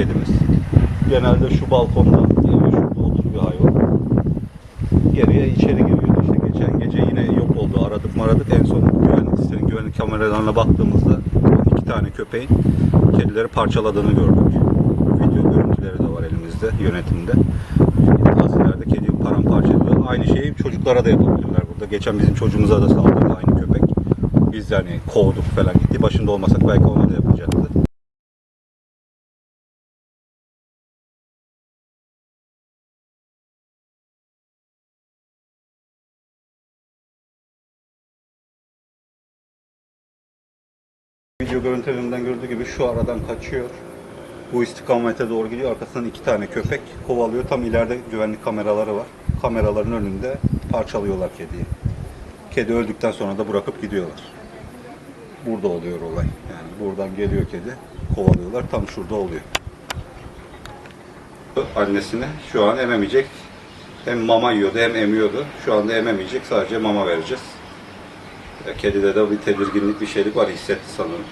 kedimiz. Genelde şu balkondan geliyor, şurada oturuyor hayvan. Geriye içeri giriyor. İşte geçen gece yine yok oldu. Aradık maradık. En son güvenlik sitenin güvenlik kameralarına baktığımızda iki tane köpeğin kedileri parçaladığını gördük. Video görüntüleri de var elimizde yönetimde. Az ileride kedi paramparça ediyor. Aynı şeyi çocuklara da yapabilirler burada. Geçen bizim çocuğumuza da saldırdı aynı köpek. Biz yani kovduk falan gitti. Başında olmasak belki ona da yapacaktı. Video görüntülerinden gördüğü gibi şu aradan kaçıyor. Bu istikamete doğru gidiyor. Arkasından iki tane köpek kovalıyor. Tam ileride güvenlik kameraları var. Kameraların önünde parçalıyorlar kediyi. Kedi öldükten sonra da bırakıp gidiyorlar. Burada oluyor olay. Yani buradan geliyor kedi. Kovalıyorlar. Tam şurada oluyor. Annesine şu an ememeyecek. Hem mama yiyordu hem emiyordu. Şu anda ememeyecek. Sadece mama vereceğiz. Kedide de bir tedirginlik bir şeylik var hissetti sanırım.